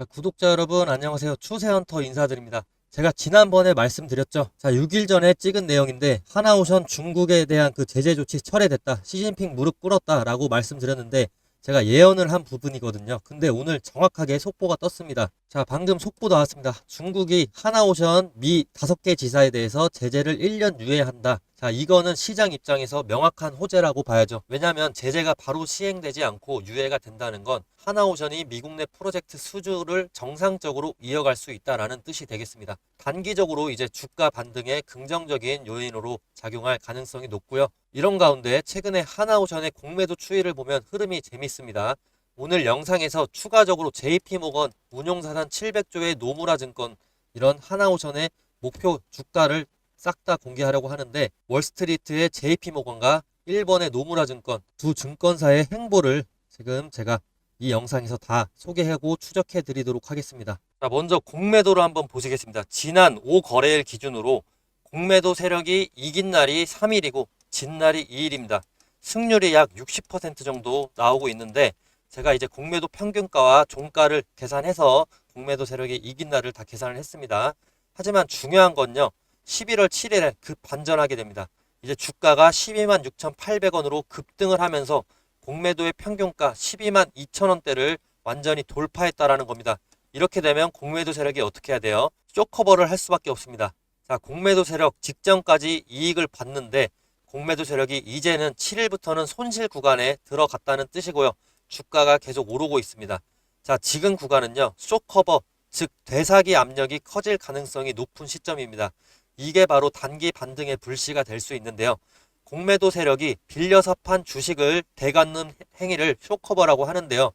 자, 구독자 여러분 안녕하세요. 추세헌터 인사드립니다. 제가 지난번에 말씀드렸죠. 자, 6일 전에 찍은 내용인데 하나오션 중국에 대한 그 제재 조치 철회됐다. 시진핑 무릎 꿇었다 라고 말씀드렸는데 제가 예언을 한 부분이거든요. 근데 오늘 정확하게 속보가 떴습니다. 자, 방금 속보 나왔습니다. 중국이 하나오션 미 다섯 개 지사에 대해서 제재를 1년 유예한다. 자, 이거는 시장 입장에서 명확한 호재라고 봐야죠. 왜냐하면 제재가 바로 시행되지 않고 유예가 된다는 건 하나오션이 미국 내 프로젝트 수주를 정상적으로 이어갈 수 있다라는 뜻이 되겠습니다. 단기적으로 이제 주가 반등에 긍정적인 요인으로 작용할 가능성이 높고요. 이런 가운데 최근에 하나오션의 공매도 추이를 보면 흐름이 재밌습니다. 오늘 영상에서 추가적으로 JP모건 운용자산 700조의 노무라 증권 이런 하나오션의 목표 주가를 싹 다 공개하려고 하는데 월스트리트의 JP모건과 일본의 노무라 증권 두 증권사의 행보를 지금 제가 이 영상에서 다 소개하고 추적해 드리도록 하겠습니다. 자, 먼저 공매도를 한번 보시겠습니다. 지난 5거래일 기준으로 공매도 세력이 이긴 날이 3일이고 진 날이 2일입니다. 승률이 약 60% 정도 나오고 있는데 제가 이제 공매도 평균가와 종가를 계산해서 공매도 세력이 이긴 날을 다 계산을 했습니다. 하지만 중요한 건요. 11월 7일에 급 반전하게 됩니다. 이제 주가가 12만 6,800원으로 급등을 하면서 공매도의 평균가 12만 2천원대를 완전히 돌파했다라는 겁니다. 이렇게 되면 공매도 세력이 어떻게 해야 돼요? 쇼커버를 할 수밖에 없습니다. 자, 공매도 세력 직전까지 이익을 봤는데 공매도 세력이 이제는 7일부터는 손실 구간에 들어갔다는 뜻이고요. 주가가 계속 오르고 있습니다. 자, 지금 구간은요. 쇼커버, 즉 되사기 압력이 커질 가능성이 높은 시점입니다. 이게 바로 단기 반등의 불씨가 될 수 있는데요. 공매도 세력이 빌려서 판 주식을 대갚는 행위를 쇼커버라고 하는데요.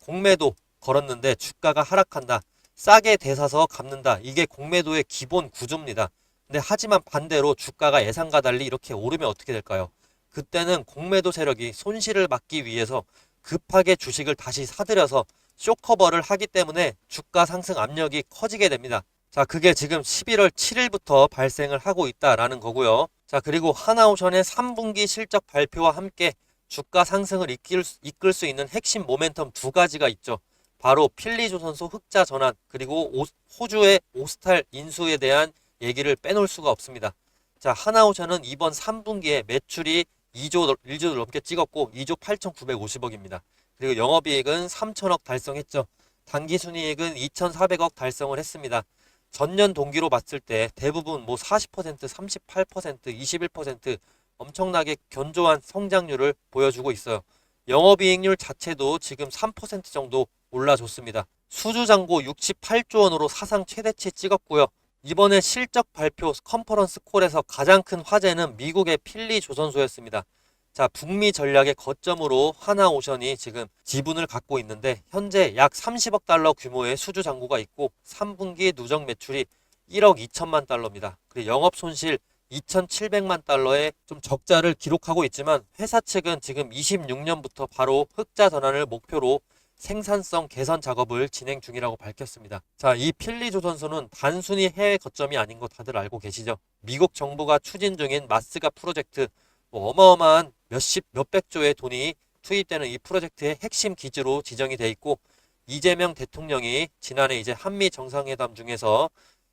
공매도 걸었는데 주가가 하락한다. 싸게 대사서 갚는다. 이게 공매도의 기본 구조입니다. 근데 하지만 반대로 주가가 예상과 달리 이렇게 오르면 어떻게 될까요? 그때는 공매도 세력이 손실을 막기 위해서 급하게 주식을 다시 사들여서 쇼커버를 하기 때문에 주가 상승 압력이 커지게 됩니다. 자, 그게 지금 11월 7일부터 발생을 하고 있다라는 거고요. 자, 그리고 하나오션의 3분기 실적 발표와 함께 주가 상승을 이끌, 수- 이끌 수 있는 핵심 모멘텀 두 가지가 있죠. 바로 필리조선소 흑자 전환 그리고 오- 호주의 오스탈 인수에 대한 얘기를 빼놓을 수가 없습니다. 자, 하나오션은 이번 3분기에 매출이 2조, 1조 넘게 찍었고 2조 8,950억입니다. 그리고 영업이익은 3천억 달성했죠. 당기순이익은 2,400억 달성을 했습니다. 전년 동기로 봤을 때 대부분 뭐 40%, 38%, 21% 엄청나게 견조한 성장률을 보여주고 있어요. 영업이익률 자체도 지금 3% 정도 올라줬습니다. 수주잔고 68조 원으로 사상 최대치 찍었고요. 이번에 실적 발표 컨퍼런스 콜에서 가장 큰 화제는 미국의 필리 조선소였습니다. 자, 북미 전략의 거점으로 하나오션이 지금 지분을 갖고 있는데 현재 약 30억 달러 규모의 수주 잔고가 있고 3분기 누적 매출이 1억 2천만 달러입니다. 그리고 영업 손실 2,700만 달러의 좀 적자를 기록하고 있지만 회사 측은 지금 26년부터 바로 흑자 전환을 목표로 생산성 개선 작업을 진행 중이라고 밝혔습니다. 자, 이 필리 조선소는 단순히 해외 거점이 아닌 거 다들 알고 계시죠? 미국 정부가 추진 중인 마스가 프로젝트 뭐 어마어마한 몇십 몇백 조의 돈이 투입되는 이 프로젝트의 핵심 기지로 지정이 돼 있고 이재명 대통령이 지난해 이제 한미 정상회담 중에서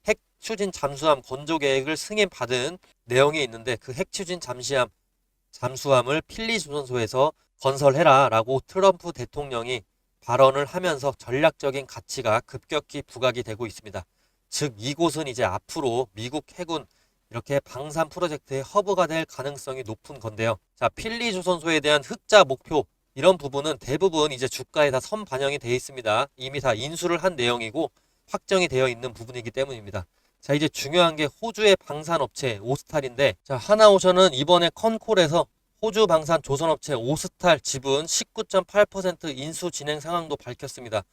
핵 추진 잠수함 건조 계획을 승인받은 내용이 있는데 그 핵 추진 잠시함 잠수함을 필리 조선소에서 건설해라라고 트럼프 대통령이 발언을 하면서 전략적인 가치가 급격히 부각이 되고 있습니다. 즉 이곳은 이제 앞으로 미국 해군 이렇게 방산 프로젝트의 허브가 될 가능성이 높은 건데요. 자, 필리 조선소에 대한 흑자 목표 이런 부분은 대부분 이제 주가에 다 선 반영이 되어 있습니다. 이미 다 인수를 한 내용이고 확정이 되어 있는 부분이기 때문입니다. 자, 이제 중요한 게 호주의 방산업체 오스탈인데 자, 하나오션은 이번에 컨콜에서 호주 방산 조선업체 오스탈 지분 19.8% 인수 진행 상황도 밝혔습니다.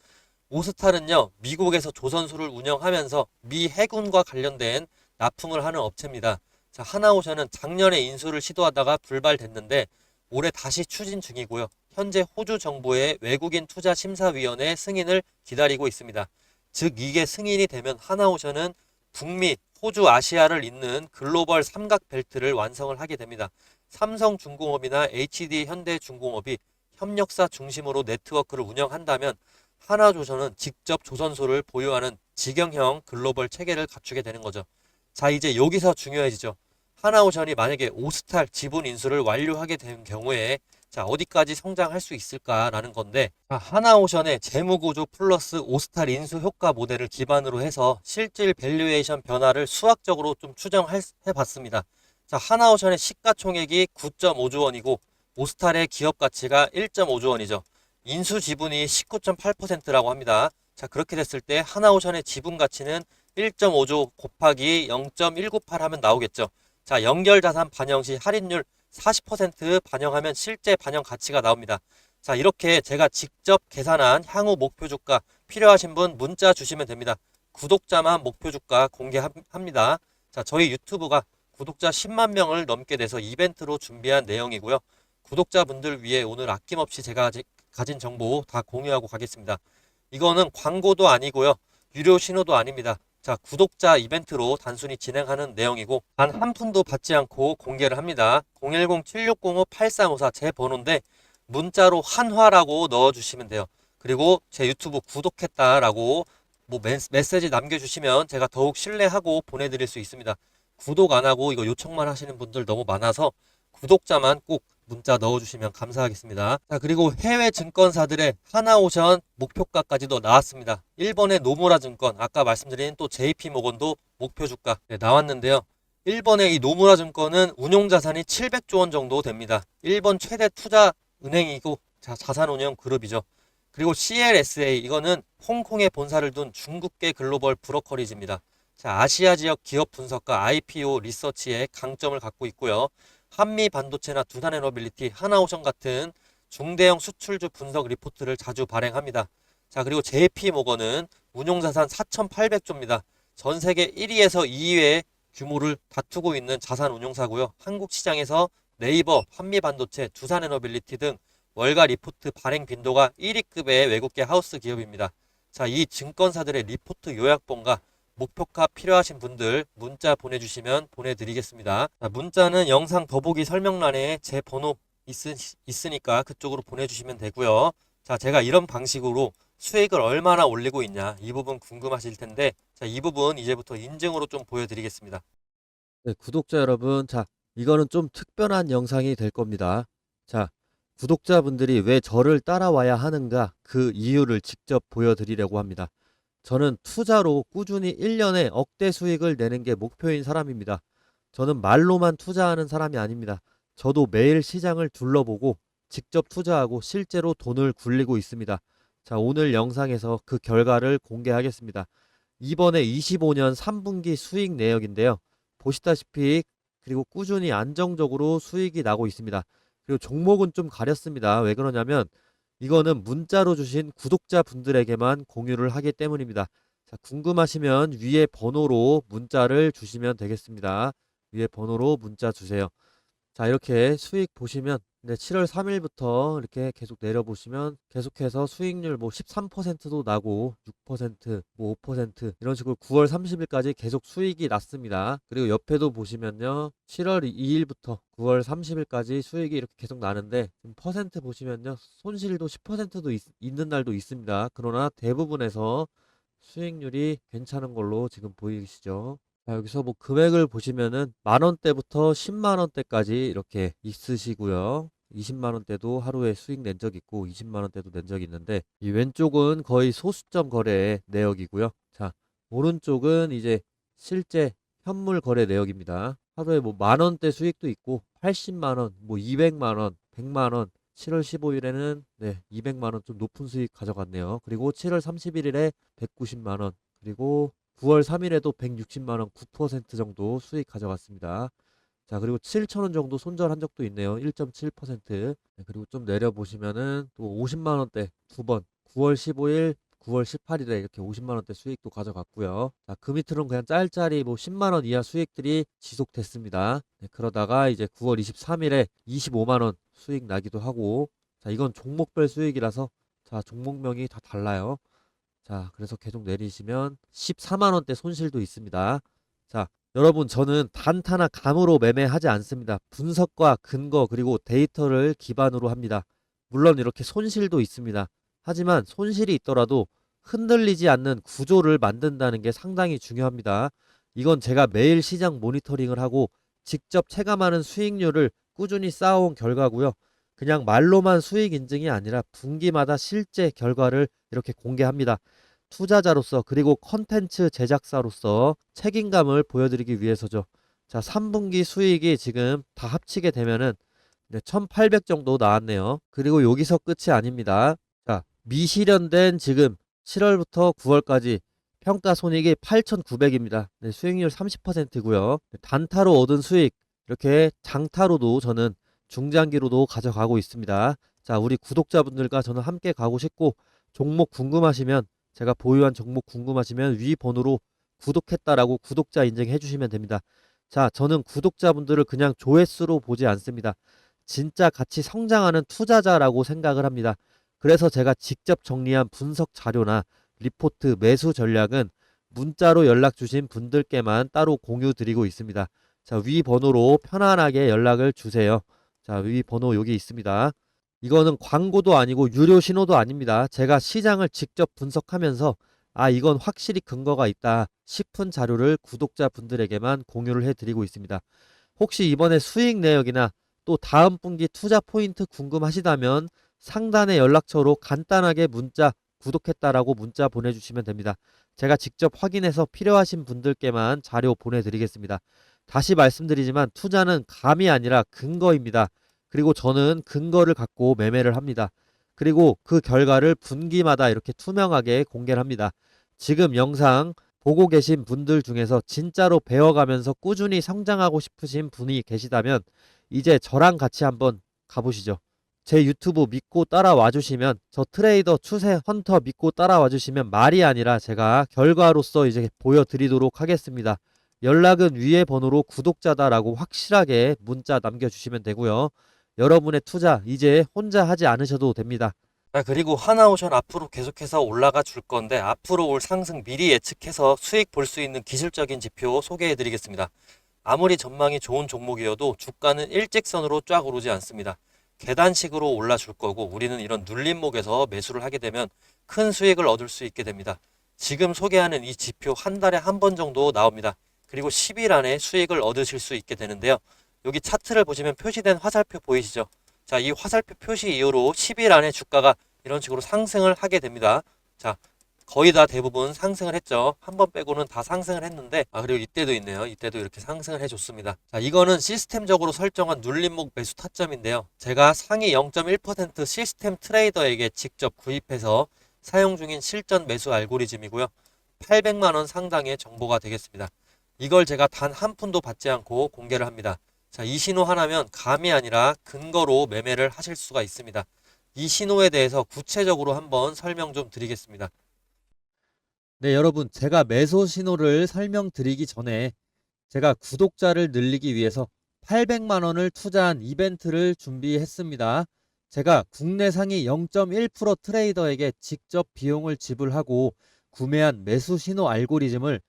오스탈은요, 미국에서 조선소를 운영하면서 미 해군과 관련된 납품을 하는 업체입니다. 자, 하나오션은 작년에 인수를 시도하다가 불발됐는데 올해 다시 추진 중이고요. 현재 호주 정부의 외국인 투자 심사위원회 승인을 기다리고 있습니다. 즉 이게 승인이 되면 하나오션은 북미, 호주, 아시아를 잇는 글로벌 삼각 벨트를 완성을 하게 됩니다. 삼성중공업이나 HD 현대중공업이 협력사 중심으로 네트워크를 운영한다면 하나조선은 직접 조선소를 보유하는 직영형 글로벌 체계를 갖추게 되는 거죠. 자, 이제 여기서 중요해지죠. 하나오션이 만약에 오스탈 지분 인수를 완료하게 된 경우에 자, 어디까지 성장할 수 있을까라는 건데, 자, 하나오션의 재무구조 플러스 오스탈 인수 효과 모델을 기반으로 해서 실질 밸류에이션 변화를 수학적으로 좀 추정해 봤습니다. 자, 하나오션의 시가총액이 9.5조 원이고, 오스탈의 기업 가치가 1.5조 원이죠. 인수 지분이 19.8%라고 합니다. 자, 그렇게 됐을 때 하나오션의 지분 가치는 1.5조 곱하기 0.198 하면 나오겠죠. 자, 연결 자산 반영 시 할인율 40% 반영하면 실제 반영 가치가 나옵니다. 자, 이렇게 제가 직접 계산한 향후 목표 주가 필요하신 분 문자 주시면 됩니다. 구독자만 목표 주가 공개합니다. 자, 저희 유튜브가 구독자 10만 명을 넘게 돼서 이벤트로 준비한 내용이고요. 구독자분들 위해 오늘 아낌없이 제가 가진 정보 다 공유하고 가겠습니다. 이거는 광고도 아니고요. 유료 신호도 아닙니다. 자, 구독자 이벤트로 단순히 진행하는 내용이고 단 한 푼도 받지 않고 공개를 합니다. 010-7605-8354 제 번호인데 문자로 한화라고 넣어주시면 돼요. 그리고 제 유튜브 구독했다라고 뭐 메시지 남겨주시면 제가 더욱 신뢰하고 보내드릴 수 있습니다. 구독 안 하고 이거 요청만 하시는 분들 너무 많아서 구독자만 꼭 문자 넣어주시면 감사하겠습니다. 자, 그리고 해외 증권사들의 하나오션 목표가까지도 나왔습니다. 1번의 노무라 증권, 아까 말씀드린 또 JP 모건도 목표 주가 네, 나왔는데요. 1번의 이 노무라 증권은 운용 자산이 700조 원 정도 됩니다. 1번 최대 투자 은행이고 자, 자산 운용 그룹이죠. 그리고 CLSA 이거는 홍콩에 본사를 둔 중국계 글로벌 브로커리지입니다. 자, 아시아 지역 기업 분석과 IPO 리서치에 강점을 갖고 있고요. 한미 반도체나 두산에너빌리티, 하나오션 같은 중대형 수출주 분석 리포트를 자주 발행합니다. 자, 그리고 JP 모건은 운용자산 4,800조입니다. 전 세계 1위에서 2위의 규모를 다투고 있는 자산 운용사고요. 한국 시장에서 네이버, 한미 반도체, 두산에너빌리티 등 월가 리포트 발행 빈도가 1위급의 외국계 하우스 기업입니다. 자, 이 증권사들의 리포트 요약본과 목표가 필요하신 분들 문자 보내주시면 보내드리겠습니다. 자, 문자는 영상 더보기 설명란에 제 번호 있, 있으 니까 그쪽으로 보내주시면 되고요. 자, 제가 이런 방식으로 수익을 얼마나 올리고 있냐 이 부분 궁금하실 텐데 자, 이 부분 이제부터 인증으로 좀 보여드리겠습니다. 네, 구독자 여러분, 자, 이거는 좀 특별한 영상이 될 겁니다. 자, 구독자분들이 왜 저를 따라와야 하는가 그 이유를 직접 보여드리려고 합니다. 저는 투자로 꾸준히 1년에 억대 수익을 내는 게 목표인 사람입니다. 저는 말로만 투자하는 사람이 아닙니다. 저도 매일 시장을 둘러보고 직접 투자하고 실제로 돈을 굴리고 있습니다. 자, 오늘 영상에서 그 결과를 공개하겠습니다. 이번에 25년 3분기 수익 내역인데요. 보시다시피 그리고 꾸준히 안정적으로 수익이 나고 있습니다. 그리고 종목은 좀 가렸습니다. 왜 그러냐면 이거는 문자로 주신 구독자 분들에게만 공유를 하기 때문입니다. 자, 궁금하시면 위에 번호로 문자를 주시면 되겠습니다. 위에 번호로 문자 주세요. 자, 이렇게 수익 보시면 네, 7월 3일부터 이렇게 계속 내려보시면 계속해서 수익률 뭐 13%도 나고 6%, 뭐 5% 이런 식으로 9월 30일까지 계속 수익이 났습니다. 그리고 옆에도 보시면요. 7월 2일부터 9월 30일까지 수익이 이렇게 계속 나는데 퍼센트 보시면요. 손실도 10%도 있, 있는 날도 있습니다. 그러나 대부분에서 수익률이 괜찮은 걸로 지금 보이시죠. 자, 여기서 뭐 금액을 보시면은 만 원대부터 10만 원대까지 이렇게 있으시고요. 20만 원대도 하루에 수익 낸 적 있고 20만 원대도 낸 적 있는데 이 왼쪽은 거의 소수점 거래 내역이고요. 자, 오른쪽은 이제 실제 현물 거래 내역입니다. 하루에 뭐 만 원대 수익도 있고 80만 원, 뭐 200만 원, 100만 원 7월 15일에는 네, 200만 원 좀 높은 수익 가져갔네요. 그리고 7월 31일에 190만 원, 그리고 9월 3일에도 160만원 9% 정도 수익 가져갔습니다. 자, 그리고 7천원 정도 손절한 적도 있네요. 1.7%. 네, 그리고 좀 내려보시면은 또 50만원대 두 번, 9월 15일, 9월 18일에 이렇게 50만원대 수익도 가져갔고요. 자, 그 밑으로는 그냥 짤짤이 뭐 10만원 이하 수익들이 지속됐습니다. 네, 그러다가 이제 9월 23일에 25만원 수익 나기도 하고, 자, 이건 종목별 수익이라서, 자, 종목명이 다 달라요. 자, 그래서 계속 내리시면 14만 원대 손실도 있습니다. 자, 여러분 저는 단타나 감으로 매매하지 않습니다. 분석과 근거 그리고 데이터를 기반으로 합니다. 물론 이렇게 손실도 있습니다. 하지만 손실이 있더라도 흔들리지 않는 구조를 만든다는 게 상당히 중요합니다. 이건 제가 매일 시장 모니터링을 하고 직접 체감하는 수익률을 꾸준히 쌓아온 결과고요. 그냥 말로만 수익 인증이 아니라 분기마다 실제 결과를 이렇게 공개합니다. 투자자로서 그리고 컨텐츠 제작사로서 책임감을 보여드리기 위해서죠. 자, 3분기 수익이 지금 다 합치게 되면은 네, 1800 정도 나왔네요. 그리고 여기서 끝이 아닙니다. 자, 미실현된 지금 7월부터 9월까지 평가 손익이 8,900입니다. 네, 수익률 30%고요. 단타로 얻은 수익 이렇게 장타로도 저는 중장기로도 가져가고 있습니다. 자, 우리 구독자분들과 저는 함께 가고 싶고 종목 궁금하시면 제가 보유한 종목 궁금하시면 위 번호로 구독했다라고 구독자 인증해 주시면 됩니다. 자, 저는 구독자분들을 그냥 조회수로 보지 않습니다. 진짜 같이 성장하는 투자자라고 생각을 합니다. 그래서 제가 직접 정리한 분석 자료나 리포트 매수 전략은 문자로 연락 주신 분들께만 따로 공유 드리고 있습니다. 자, 위 번호로 편안하게 연락을 주세요. 자, 위 번호 여기 있습니다. 이거는 광고도 아니고 유료 신호도 아닙니다. 제가 시장을 직접 분석하면서 아, 이건 확실히 근거가 있다 싶은 자료를 구독자분들에게만 공유를 해드리고 있습니다. 혹시 이번에 수익 내역이나 또 다음 분기 투자 포인트 궁금하시다면 상단의 연락처로 간단하게 문자 구독했다라고 문자 보내주시면 됩니다. 제가 직접 확인해서 필요하신 분들께만 자료 보내드리겠습니다. 다시 말씀드리지만 투자는 감이 아니라 근거입니다. 그리고 저는 근거를 갖고 매매를 합니다. 그리고 그 결과를 분기마다 이렇게 투명하게 공개를 합니다. 지금 영상 보고 계신 분들 중에서 진짜로 배워가면서 꾸준히 성장하고 싶으신 분이 계시다면 이제 저랑 같이 한번 가보시죠. 제 유튜브 믿고 따라와 주시면 저 트레이더 추세 헌터 믿고 따라와 주시면 말이 아니라 제가 결과로서 이제 보여드리도록 하겠습니다. 연락은 위에 번호로 구독자다라고 확실하게 문자 남겨주시면 되고요. 여러분의 투자 이제 혼자 하지 않으셔도 됩니다. 자, 그리고 하나오션 앞으로 계속해서 올라가 줄 건데 앞으로 올 상승 미리 예측해서 수익 볼 수 있는 기술적인 지표 소개해 드리겠습니다. 아무리 전망이 좋은 종목이어도 주가는 일직선으로 쫙 오르지 않습니다. 계단식으로 올라 줄 거고 우리는 이런 눌림목에서 매수를 하게 되면 큰 수익을 얻을 수 있게 됩니다. 지금 소개하는 이 지표 한 달에 한 번 정도 나옵니다. 그리고 10일 안에 수익을 얻으실 수 있게 되는데요. 여기 차트를 보시면 표시된 화살표 보이시죠? 자, 이 화살표 표시 이후로 10일 안에 주가가 이런 식으로 상승을 하게 됩니다. 자, 거의 다 대부분 상승을 했죠. 한 번 빼고는 다 상승을 했는데, 아, 그리고 이때도 있네요. 이때도 이렇게 상승을 해줬습니다. 자, 이거는 시스템적으로 설정한 눌림목 매수 타점인데요. 제가 상위 0.1% 시스템 트레이더에게 직접 구입해서 사용 중인 실전 매수 알고리즘이고요. 800만원 상당의 정보가 되겠습니다. 이걸 제가 단 한 푼도 받지 않고 공개를 합니다. 자, 이 신호 하나면 감이 아니라 근거로 매매를 하실 수가 있습니다. 이 신호에 대해서 구체적으로 한번 설명 좀 드리겠습니다. 네, 여러분, 제가 매수 신호를 설명드리기 전에 제가 구독자를 늘리기 위해서 800만 원을 투자한 이벤트를 준비했습니다. 제가 국내 상위 0.1% 트레이더에게 직접 비용을 지불하고 구매한 매수 신호 알고리즘을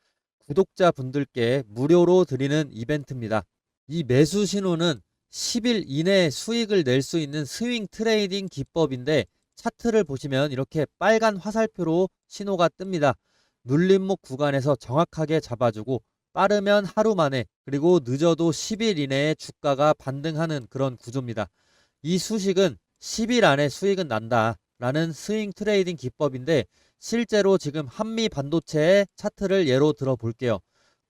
구독자분들께 무료로 드리는 이벤트입니다. 이 매수 신호는 10일 이내에 수익을 낼 수 있는 스윙 트레이딩 기법인데 차트를 보시면 이렇게 빨간 화살표로 신호가 뜹니다. 눌림목 구간에서 정확하게 잡아주고 빠르면 하루 만에 그리고 늦어도 10일 이내에 주가가 반등하는 그런 구조입니다. 이 수식은 10일 안에 수익은 난다 라는 스윙 트레이딩 기법인데 실제로 지금 한미 반도체의 차트를 예로 들어 볼게요.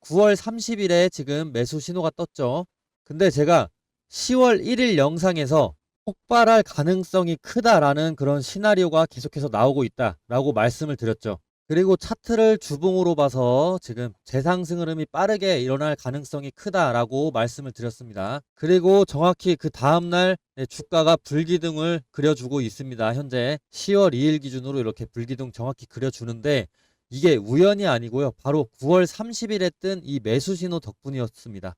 9월 30일에 지금 매수 신호가 떴죠. 근데 제가 10월 1일 영상에서 폭발할 가능성이 크다라는 그런 시나리오가 계속해서 나오고 있다라고 말씀을 드렸죠. 그리고 차트를 주봉으로 봐서 지금 재상승 흐름이 빠르게 일어날 가능성이 크다라고 말씀을 드렸습니다. 그리고 정확히 그 다음날 네, 주가가 불기둥을 그려주고 있습니다. 현재 10월 2일 기준으로 이렇게 불기둥 정확히 그려주는데 이게 우연이 아니고요. 바로 9월 30일에 뜬 이 매수 신호 덕분이었습니다.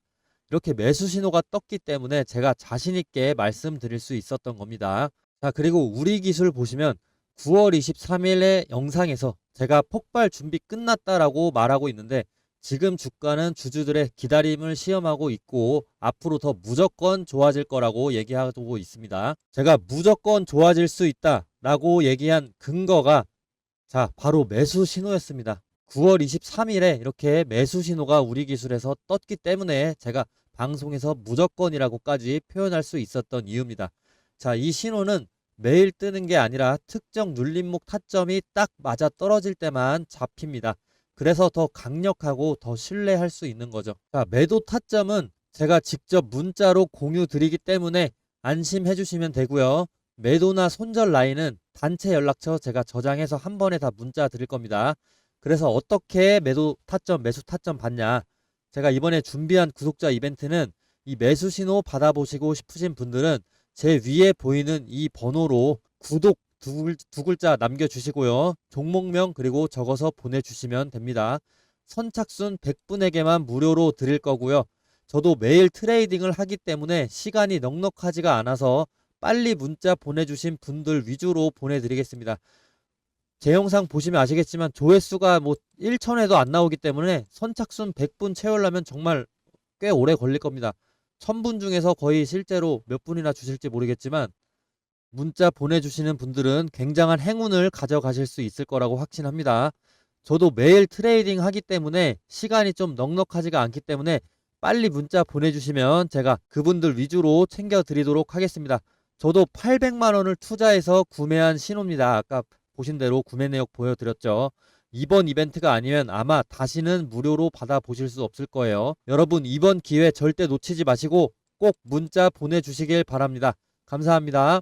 이렇게 매수 신호가 떴기 때문에 제가 자신 있게 말씀드릴 수 있었던 겁니다. 자, 그리고 우리 기술 보시면 9월 23일의 영상에서 제가 폭발 준비 끝났다라고 말하고 있는데 지금 주가는 주주들의 기다림을 시험하고 있고 앞으로 더 무조건 좋아질 거라고 얘기하고 있습니다. 제가 무조건 좋아질 수 있다 라고 얘기한 근거가 자, 바로 매수 신호였습니다. 9월 23일에 이렇게 매수 신호가 우리 기술에서 떴기 때문에 제가 방송에서 무조건이라고까지 표현할 수 있었던 이유입니다. 자, 이 신호는 매일 뜨는 게 아니라 특정 눌림목 타점이 딱 맞아 떨어질 때만 잡힙니다. 그래서 더 강력하고 더 신뢰할 수 있는 거죠. 자, 매도 타점은 제가 직접 문자로 공유 드리기 때문에 안심해 주시면 되고요. 매도나 손절 라인은 단체 연락처 제가 저장해서 한 번에 다 문자 드릴 겁니다. 그래서 어떻게 매도 타점, 매수 타점 받냐? 제가 이번에 준비한 구독자 이벤트는 이 매수 신호 받아보시고 싶으신 분들은 제 위에 보이는 이 번호로 구독 두, 글자 남겨주시고요. 종목명 그리고 적어서 보내주시면 됩니다. 선착순 100분에게만 무료로 드릴 거고요. 저도 매일 트레이딩을 하기 때문에 시간이 넉넉하지가 않아서 빨리 문자 보내주신 분들 위주로 보내드리겠습니다. 제 영상 보시면 아시겠지만 조회수가 뭐 1천에도 안 나오기 때문에 선착순 100분 채우려면 정말 꽤 오래 걸릴 겁니다. 1000분 중에서 거의 실제로 몇 분이나 주실지 모르겠지만 문자 보내주시는 분들은 굉장한 행운을 가져가실 수 있을 거라고 확신합니다. 저도 매일 트레이딩 하기 때문에 시간이 좀 넉넉하지가 않기 때문에 빨리 문자 보내주시면 제가 그분들 위주로 챙겨드리도록 하겠습니다. 저도 800만 원을 투자해서 구매한 신호입니다. 아까 보신 대로 구매 내역 보여드렸죠. 이번 이벤트가 아니면 아마 다시는 무료로 받아보실 수 없을 거예요. 여러분 이번 기회 절대 놓치지 마시고 꼭 문자 보내주시길 바랍니다. 감사합니다.